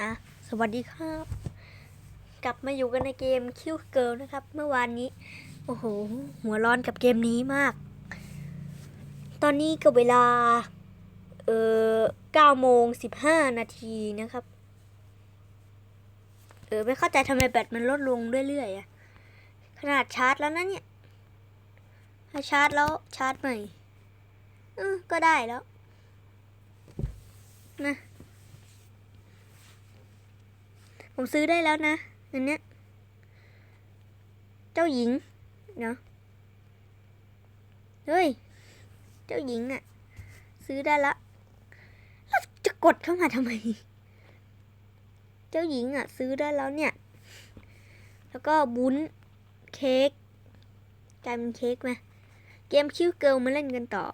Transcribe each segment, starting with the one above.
อะสวัสดีครับ กลับมาอยู่กันในเกมคิวเกิลนะครับ เมื่อวานนี้ โอ้โห หัวร้อนกับเกมนี้มาก ตอนนี้ก็เวลา เอ่อ9โมง15นาทีนะครับ เออ ไม่เข้าใจทำไมแบตมันลดลงเรื่อยๆอะขนาดชาร์จแล้วนะเนี่ยถ้าชาร์จแล้วชาร์จใหม่เออก็ได้แล้ว นะ ผมซื้อได้แล้วนะอันเนี้ย เจ้าหญิงเนาะเฮ้ย เจ้าหญิงอะซื้อได้ละแล้วจะกดเข้ามาทำไม เจ้าหญิงอะซื้อได้แล้วเนี่ย แล้วก็บุ้นเค้กกลายเป็นเค้กไหมเกมคิวเกิลมาเล่นกันต่อ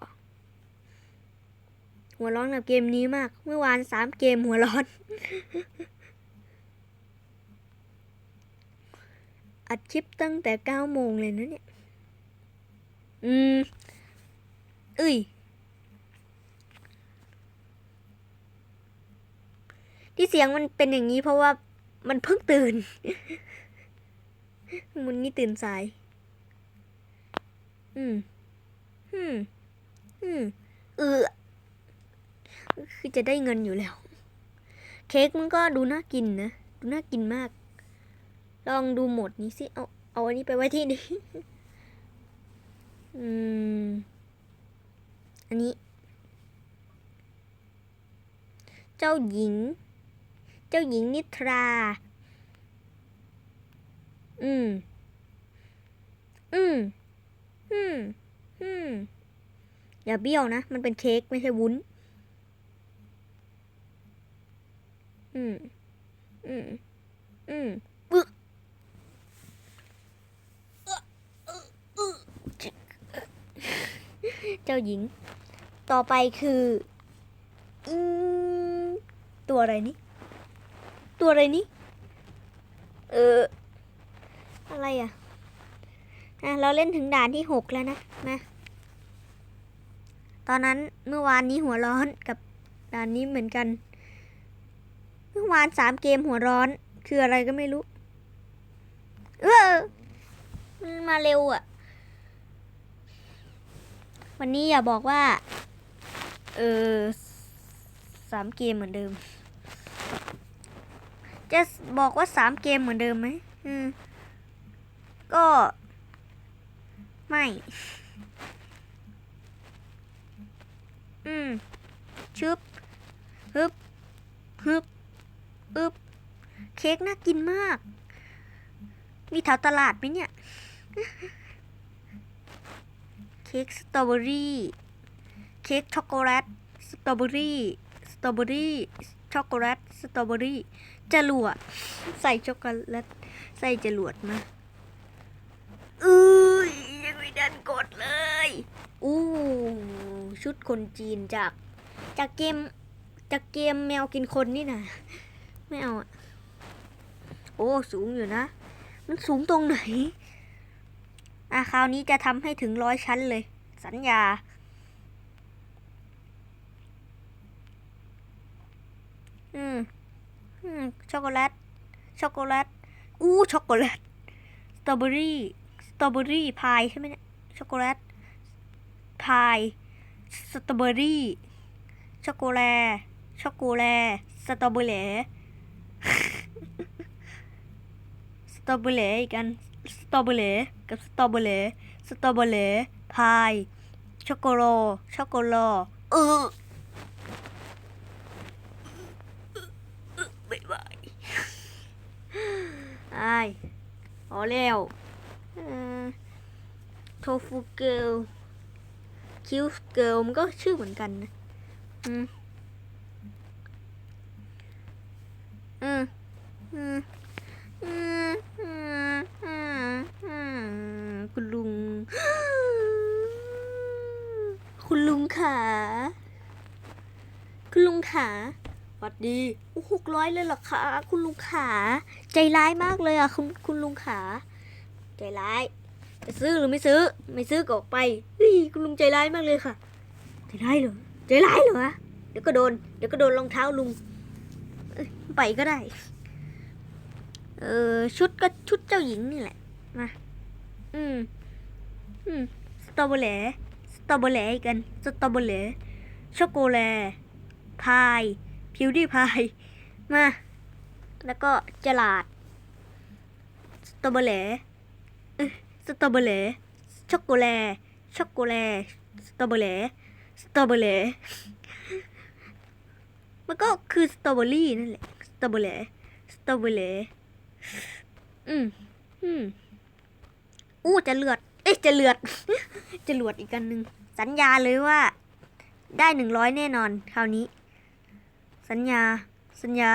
หัวร้อนกับเกมนี้มาก เมื่อวานสามเกมหัวร้อน อัดคลิปตั้งแต่เก้าโมงเลยนะเนี่ย อืมเอ้ย ที่เสียงมันเป็นอย่างนี้เพราะว่ามันเพิ่งตื่น มันนี่ตื่นสาย อืม อืม อืม เออ คือจะได้เงินอยู่แล้ว เค้กมันก็ดูน่ากินนะ ดูน่ากินมาก ลองดูโหมดนี้สิ เอา เอาอันนี้ไปไว้ที่นี่อืม อันนี้ เจ้าหญิง เจ้าหญิงนิทรา อืม อืม อืม อืม อย่าเบี้ยวนะ มันเป็นเค้กไม่ใช่วุ้น อืม อืม อืมอึเจ้าหญิง ต่อไปคืออืมตัวอะไรนี่ ตัวอะไรนี่ เออ อะไรอะอะเราเล่นถึงด่านที่หกแล้วนะนะ ตอนนั้นเมื่อวานนี้หัวร้อนกับด่านนี้เหมือนกัน เมื่อวานสามเกมหัวร้อนคืออะไรก็ไม่รู้ เออมันมาเร็วอะ่ะ วันนี้อย่าบอกว่า เออสามเกมเหมือนเดิม จะบอกว่าสามเกมเหมือนเดิมไหมอืมก็ ไม่ อืมชึบฮึบฮึบอึบเค้กน่ากินมาก มีแถวตลาดไหมเนี่ย เค้กสตรอเบอรี่ เค้กช็อกโกแลต สตรอเบอรี่ สตรอเบอรี่ ช็อกโกแลต สตรอเบอรี่ จรวด ใส่ช็อกโกแลต ใส่จรวดมาอุ้ยยังไม่ดันกดเลย อู้ชุดคนจีนจาก จากเกม จากเกมแมวกินคนนี่นะไม่เอาอะโอ้ สูงอยู่นะ มันสูงตรงไหน อะคราวนี้จะทำให้ถึงร้อยชั้นเลย สัญญา อืมอืมช็อกโกแลต ช็อกโกแลต อู้ช็อกโกแลต สตรอเบอรี่ สตรอเบอรี่พายใช่ไหมเนี่ย ช็อกโกแลต พาย สตรอเบอรี่ ช็อกโกแลต ช็อกโกแลต สตรอเบอร์สตรอเบอร์อีกอัน สตรอเบอร์กับสตรอเบอร์สตรอเบอร์พายช็อกโกโลช็อกโกโลเออบ๊ายบายไอ้พอแล้วโทฟูเกลคิวเกลมันก็ชื่อเหมือนกันนะอืม อืม อืม อืม อืม อืม อืม คุณลุง คุณลุงขาคุณลุงขาสวัสดีหกร้อยเลยเหรอคะคุณลุงขาใจร้ายมากเลยอะคุณคุณลุงขาใจร้ายจะซื้อหรือไม่ซื้อ ไม่ซื้อก็ออกไปเฮ้ยคุณลุงใจร้ายมากเลยค่ะใจร้ายเหรอใจร้ายเหรอเดี๋ยวก็โดนเดี๋ยวก็โดนรองเท้าลุงไปก็ได้ เออชุดก็ชุดเจ้าหญิงนี่แหละมาอืมอืมสตรอเบอร์แหลส ตรอเบอร์แหลอีกกัน สตรอเบอร์แหลช็อกโกแลตพาย พิวดี้พาย มา แล้วก็จลาด สตรอเบอร์แหลเอ้ยสตรอเบอร์แหลช็อกโกแลต ช็อกโกแลต สตรอเบอร์แหลสตรอเบอร์แหลมันก็คือสตรอเบอรี่นั่นแหละ สตรอเบอร์แหลสตรอเบอร์แหลอืม อืมอู้จะเลือด เอ๊ะจะเลือด จะเลือดอีกกันหนึ่ง สัญญาเลยว่า ได้หนึ่งร้อยแน่นอน คราวนี้ สัญญา สัญญา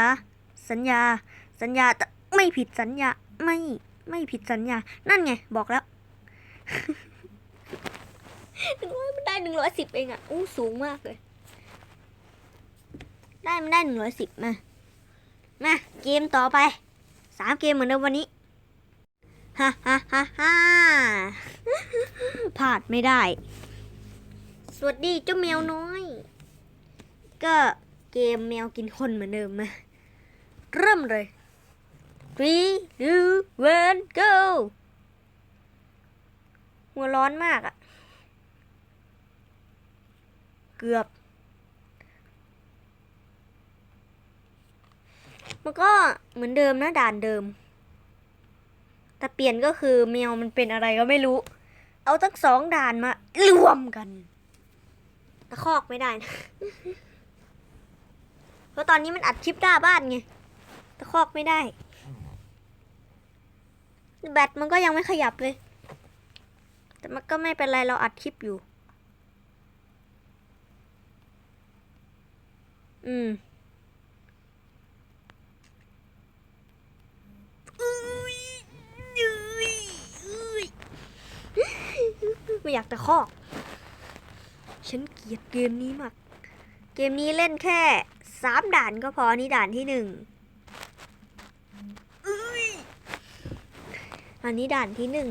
สัญญา สัญญาไม่ผิดสัญญา ไม่ไม่ผิดสัญญา นั่นไง บอกแล้วหนึ่งร้อยมันได้หนึ่งร้อยสิบเองอะอู้สูงมากเลย ได้มันได้หนึ่งร้อยสิบมา มา เกมต่อไป สามเกมเหมือนเดิมวันนี้ฮ่าฮ่าฮ่าฮ่าพลาดไม่ได้ สวัสดีเจ้าแมวน้อย ก็เกมแมวกินคนเหมือนเดิมมาเริ่มเลย three two one go หัวร้อนมากอะเกือบ มันก็เหมือนเดิมนะด่านเดิม แต่เปลี่ยนก็คือแมวมันเป็นอะไรก็ไม่รู้ เอาทั้งสองด่านมารวมกันะคอกไม่ได้นะ เพราะตอนนี้มันอัดคลิปหน้าบ้านไง ตะคอกไม่ได้ แบตมันก็ยังไม่ขยับเลย แต่มันก็ไม่เป็นไรเราอัดคลิปอยู่ อืมไม่อยากตะคอก ฉันเกลียดเกมนี้มาก เกมนี้เล่นแค่สามด่านก็พอนี่ด่านที่หนึ่งอุ๊ยอันนี้ด่านที่หนึ่ง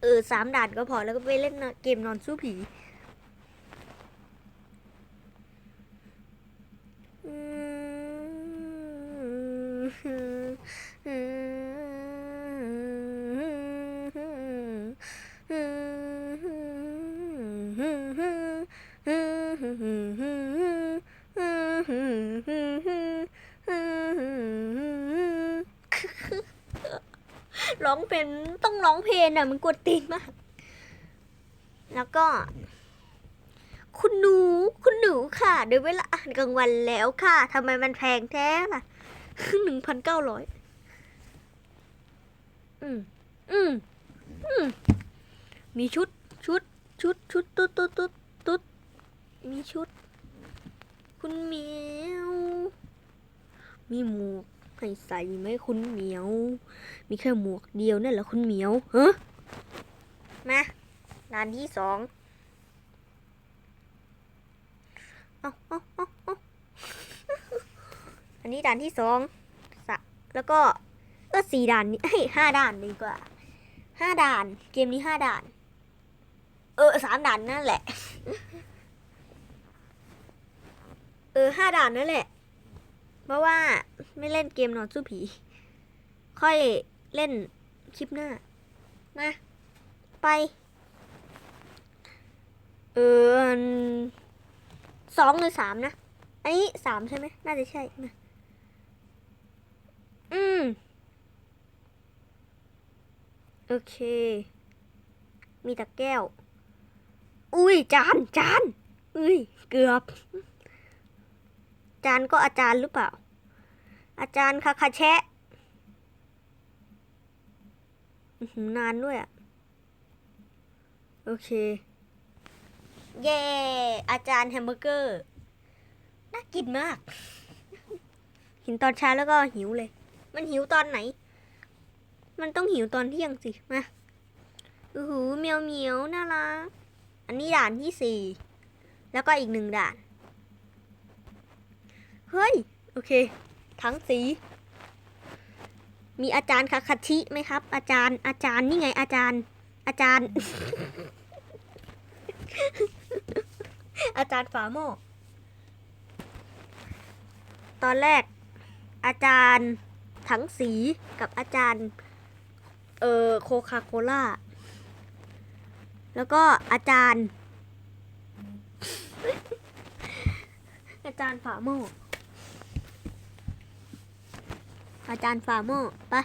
เออสามด่านก็พอแล้วก็ไปเล่นเกมนอนสู้ผีอืม ร้องเป็นต้องร้องเพลงอะ มันกวนตีนมาก แล้วก็ คุณหนู คุณหนูค่ะเดี๋ยวเวลาอาหารกลางวันแล้วค่ะทำไมมันแพงแท้ล่ะหนึ่งพันเก้าร้อยอืมอืมอืมมีชุดชุดชุดชุดตุ๊ดตุ๊ดตุ๊ดตุ๊ดมีชุด คุณเหมียว มีหมวกให้ใส่ไหมคุณเหมียว มีแค่หมวกเดียวนั่นแหละคุณเหมียวฮะมาด่านที่สองเอาเอาเอาเอาอันนี้ด่านที่สองสะแล้วก็เออสี่ด่านนี้เฮ้ยห้าด่านดีกว่าห้าด่าน เกมนี้ห้าด่าน เออสามด่านนั่นแหละ เออห้าด่านนั่นแหละ เพราะว่าไม่เล่นเกมนอนสู้ผี ค่อยเล่นคลิปหน้า มา ไป เออสองหรือสามนะ อันนี้สามใช่ไหม น่าจะใช่นะอืม โอเค มีตะแก้ว อุ้ย จาน จาน อุ้ย เกือบ จานก็อาจารย์หรือเปล่า อาจารย์คาคาแชะอื้อหือนานด้วยอะโอเค เย่อาจารย์แฮมเบอร์เกอร์ น่ากินมาก เห็นตอนเช้าแล้วก็หิวเลย มันหิวตอนไหน มันต้องหิวตอนเที่ยงสิ มาอือหูเมียวเมียวน่ารัก อันนี้ด่านที่สี่ แล้วก็อีกหนึ่งด่าน เฮ้ย โอเค ทั้งสี มีอาจารย์คาคาชิไหมครับ อาจารย์ อาจารย์นี่ไง อาจารย์ อาจารย์ อาจารย์ฝาโมตอนแรก อาจารย์ถังสีกับอาจารย์ เอ่อโคคาโคล่า แล้วก็อาจารย์ อาจารย์ฝาโม่ อาจารย์ฝาโม่ไปะ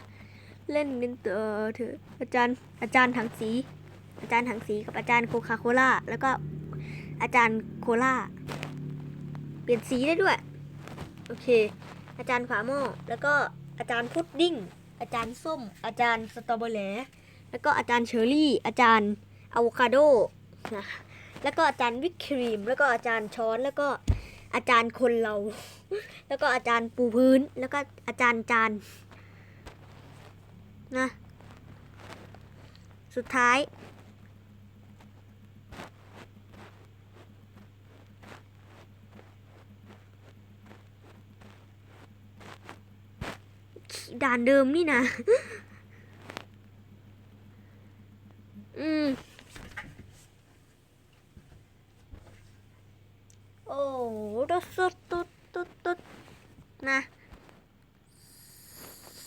เล่นกันเถอะเถอะอาจารย์อาจารย์ถังสี อาจารย์ถังสีกับอาจารย์โคคาโคล่าแล้วก็อาจารย์โคล่าเปลี่ยนสีได้ด้วย โอเค อาจารย์ฝาโม่แล้วก็อาจารย์พุดดิ้งอาจารย์ส้ม อาจารย์สตรอเบอร์แหลแล้วก็อาจารย์เชอร์รี่ อาจารย์อะโวคาโดนะแล้วก็อาจารย์วิปครีม แล้วก็อาจารย์ช้อนแล้วก็ อาจารย์คนเรา แล้วก็อาจารย์ปูพื้น แล้วก็อาจารย์จานนะ สุดท้าย ด่านเดิมนี่นะ อืม โอ้ ตุ๊ดตุ๊ดตุ๊ดตุ๊ดตุ๊ดนะ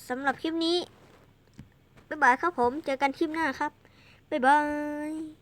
สำหรับคลิปนี้ บ๊ายบายครับผม เจอกันคลิปหน้าครับ บ๊ายบาย